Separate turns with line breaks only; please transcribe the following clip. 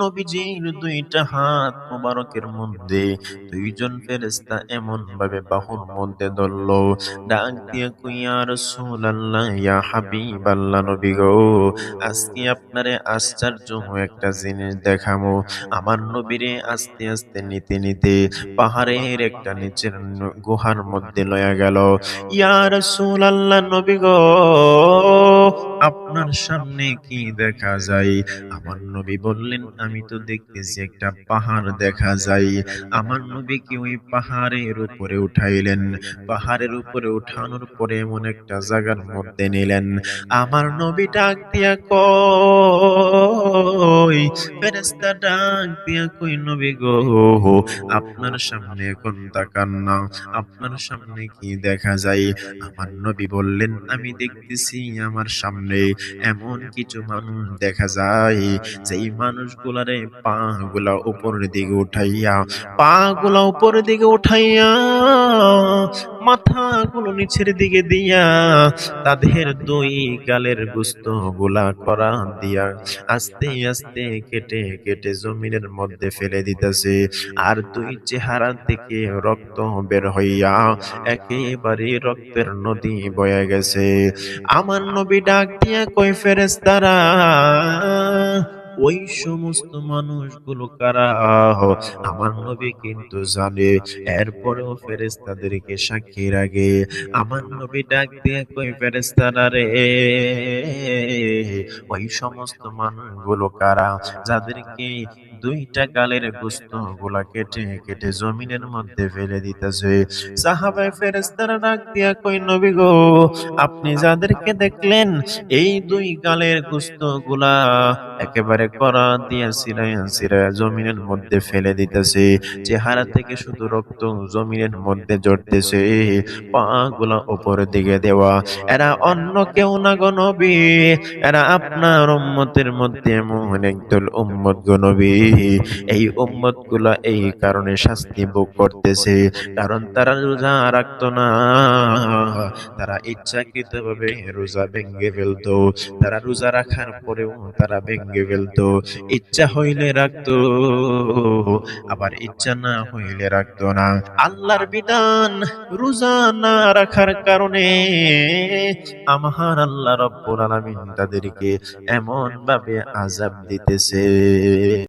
নবীজির দুইটা হাত মোবারকের মধ্যে দুইজন ফেরেশতা এমন ভাবে বাহুর মধ্যে ধরল, ডাক দিয়ে কইয়া রাসূলুল্লাহ, ইয়া হাবিবাল্লাহ নবী গো, আজকে আপনারে আশ্চর্য একটা জিনিস দেখামো। আমার নবীরে আস্তে আস্তে নিতে নিতে পাহাড়ের একটা নিচের গুহার মধ্যে লয়া গেল, ইয়া রাসূলুল্লাহ নবী গো আপনার সামনে কি দেখা যায়? আমার নবী বললেন, আমি তো দেখতেছি একটা পাহাড় দেখা যায়। আমার নবী কি ওই পাহাড়ের উপরে উঠাইলেন? পাহাড়ের উপরে উঠানোর পরে এমন একটা জায়গার মধ্যে নিলেন। আমার নবী ডাক দিয়া কই ফেরেশতা ডাক দিয়া কই নবী গো, আপনার সামনে এখন তাকান না। আপনার সামনে কি দেখা যায়? আমার নবী বললেন, আমি দেখতেছি আমার সামনে এমন কিছু মানুষ দেখা যায় যেই মানুষগুলারে পা গুলা উপরের দিকে উঠাইয়া পা গুলা উপরের দিকে উঠাইয়া মাথা গুলো নিচের দিকে দিয়া তাদের দুই গালের গুস্তগুলা করা দিয়া আস্তে আস্তে কেটে কেটে জমিনের মধ্যে ফেলে দিতেছে। আর দুই চেহারা থেকে রক্ত বের হইয়া একেবারে রক্তের নদী বয়ে গেছে। আমার নবী ডাক দিয়া কই ফেরেস্তারা ওই সমস্ত মানুষগুলো কারা? আমার নবী কিন্তু জানে। এরপরেও ফেরেস্তাদেরকে সাক্ষী রাখে আমার নবী ডাক দিয়ে কই ফেরেস্তারা রে? ওই সমস্ত মানুষগুলো কারা? যাদেরকে দুইটা গালের গোস্তগুলা কেটে কেটে জমিনের মধ্যে ফেলে দিতেছে। সাহাবায়ে ফেরেস্তারা ডাক দিয়া কই, নবী গো, আপনি যাদেরকে দেখলেন, এই দুই গালের গোস্তগুলা একেবারে করা দিয়া সিরায়া সিরায়া জমিনের মধ্যে ফেলে দিতেছে। চেহারা থেকে শুধু রক্ত জমিনের মধ্যে জড়তেছে। পা গুলা উপরের দিকে দেওয়া। এরা অন্য কেউ না গো নবী। এরা আপনার উম্মতের মধ্যে এমন একদল উম্মত গো নবী। এই উম্মতগুলা এই কারণে শাস্তি ভোগ করতেছে। কারণ তারা রোজা রাখতো না। তারা ইচ্ছাকৃত ভাবে রোজা ভেঙ্গে ফেলতো। তারা রোজা রাখার পরেও তারা ভেঙ্গে ফেলতো। ইচ্ছা হইলে রাখতো, আবার ইচ্ছা না হইলে রাখতো না। আল্লাহর বিধান রোজা না রাখার কারণে আমার আল্লাহ রব্বুল আলামিন তাদেরকে এমন ভাবে আজাব দিতেছে।